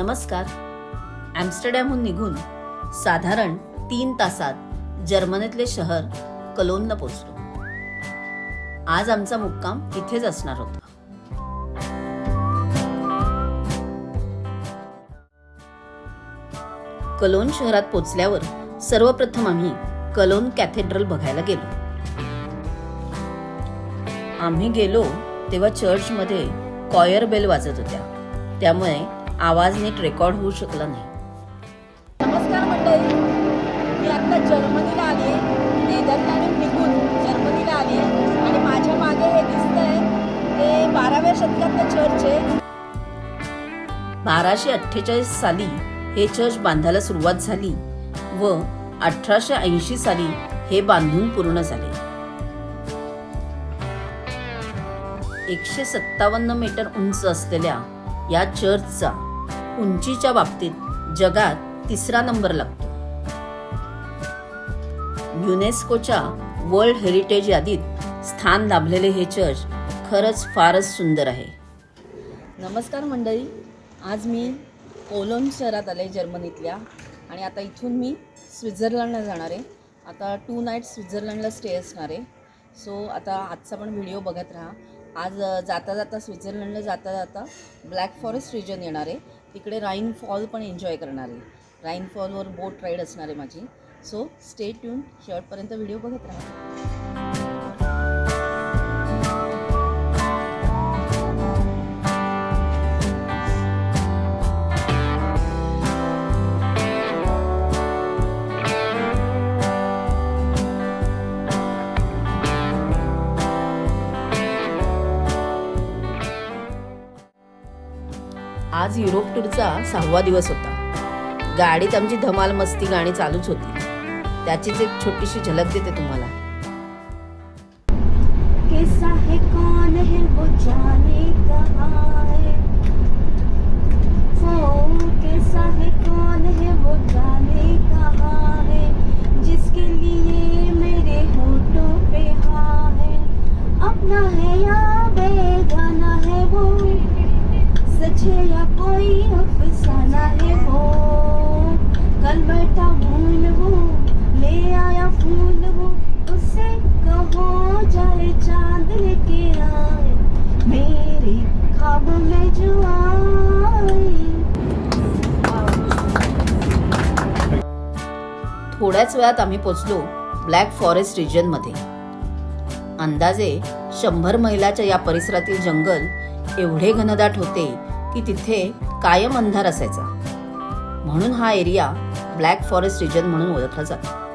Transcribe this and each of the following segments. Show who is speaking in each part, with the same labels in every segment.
Speaker 1: नमस्कार. ॲम्स्टरडॅमहून निघून साधारण तीन तासात जर्मनीतले शहर कलोनला पोचलो आज आमचा मुक्काम इथेच असणार होता. कलोन शहरात पोचल्यावर सर्वप्रथम आम्ही कलोन कॅथेड्रल बघायला गेलो. आम्ही गेलो तेव्हा चर्चमध्ये कॉयर बेल वाजत होत्या. त्यामुळे आवाज नीट रेकॉर्ड होऊ शकला नाही.
Speaker 2: नमस्कार मंडळी. मी आता जर्मनीला आली आहे. नेदरलँड निघून जर्मनीला आली आहे. आणि माझ्या मागे हे दिसतंय ते बाराव्या शतकातलं चर्च आहे.
Speaker 1: बाराशे अठ्ठेचाळीस साली हे चर्च बांधायला सुरुवात झाली व अठराशे ऐंशी साली हे बांधून पूर्ण झाले. एकशे सत्तावन्न मीटर उंच असलेल्या या चर्चचा उंचीच्या बाबतीत जगात तिसरा नंबर लागतो. युनेस्कोच्या वर्ल्ड हेरिटेज यादीत स्थान लाभलेले हे चर्च खरंच फारच सुंदर आहे.
Speaker 2: नमस्कार मंडळी आज मी कोलोन शहरात आले जर्मनीतल्या. आणि आता इथून मी स्वित्झर्लंडला जाणार आहे. आता टू नाईट स्वित्झर्लंडला स्टे असणार आहे. सो आता आजचा पण व्हिडिओ बघत राहा. आज जाता जाता स्वित्झर्लंडला जाता जाता ब्लॅक फॉरेस्ट रिजन येणार आहे. तिकडे राईन फॉल पण एन्जॉय करणार. आहे राईन फॉलवर बोट राईड असणार आहे माझी. सो स्टे ट्यून शेवटपर्यंत व्हिडिओ बघत राहा.
Speaker 1: आज युरोप टूरचा सहावा दिवस होता. गाडीत आमची धमाल मस्ती गाणी चालूच होती. त्याचीच एक छोटीशी झलक देते तुम्हाला.
Speaker 2: सच है या कोई अफसाना है वो। कल बैठा भूल वो ले आया फूल वो। उससे कहो जाए चांद लेके आए। मेरे में जो आए।
Speaker 1: थोड्याच वेळात आम्ही पोचलो ब्लॅक फॉरेस्ट रिजनमध्ये अंदाजे शंभर मैलाच्या या परिसरातील जंगल एवढे घनदाट होते की तिथे कायम अंधार असायचा. म्हणून हा एरिया ब्लॅक फॉरेस्ट रिजन म्हणून ओळखला जातो.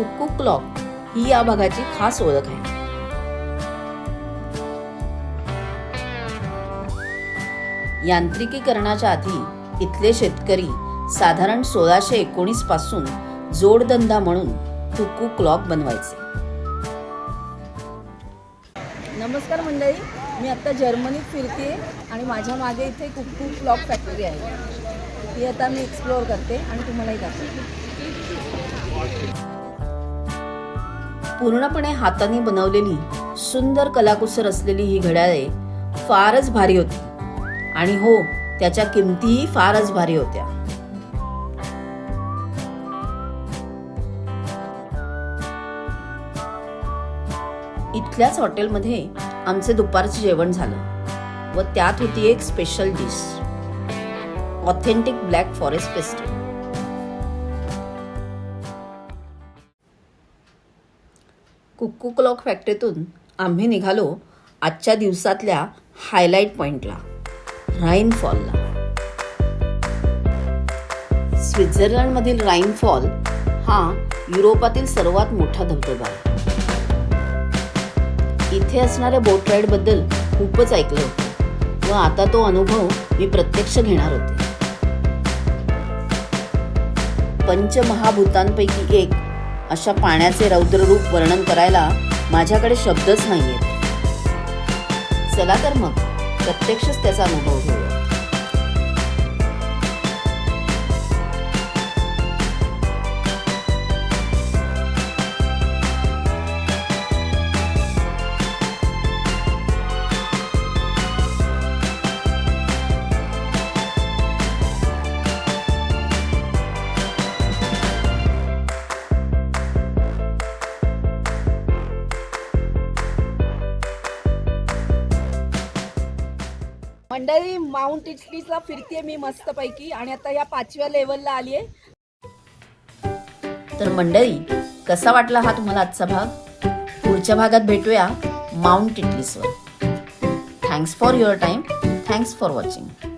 Speaker 1: कुक्कू क्लॉक ही या भागाची खास ओळख आहे. यांत्रिकीकरणाच्या आधी इथले शेतकरी साधारण सोळाशे एकोणीसपासून जोडधंदा म्हणून कुक्कू क्लॉक बनवायचे.
Speaker 2: नमस्कार मंडळी मी आत्ता जर्मनीत फिरते आणि माझ्या मागे इथे कुक्कू क्लॉक फॅक्टरी आहे. ती आता मी एक्सप्लोअर करते आणि तुम्हालाही दाखवते.
Speaker 1: पूर्णपणे हाताने बनवलेली सुंदर कलाकुसर असलेली ही घड्याळे फारच भारी होती. आणि हो त्याच्या किमतीही फारच भारी होत्या. इथल्याच हॉटेलमध्ये आमचे दुपारचे जेवण झालं व त्यात होती एक special dish authentic black forest pastry cuckoo clock फॅक्टरीतून आम्ही निघालो आजच्या दिवसातल्या हायलाईट पॉइंटला राईनफॉलला. स्वित्झर्लंडमधील राईनफॉल हा युरोपातील सर्वात मोठा धबधबा आहे. इथे असणाऱ्या बोट राईडबद्दल खूपच ऐकलं होतं व आता तो अनुभव मी प्रत्यक्ष घेणार होते. पंचमहाभूतांपैकी एक अशा पाण्याचे रौद्ररूप वर्णन करायला माझ्याकडे शब्दच नाही आहेत चला तर मग प्रत्यक्षच त्याचा अनुभव घेऊया.
Speaker 2: मंडळी माउंट इटलीला फिरतेय मी मस्तपैकी आणि आता या पाचव्या लेवलला आली आहे
Speaker 1: तर मंडळी कसा वाटला हा तुम्हाला आजचा भाग? पुढच्या भागात भेटूया mount इटलीसवर thanks for your time thanks for watching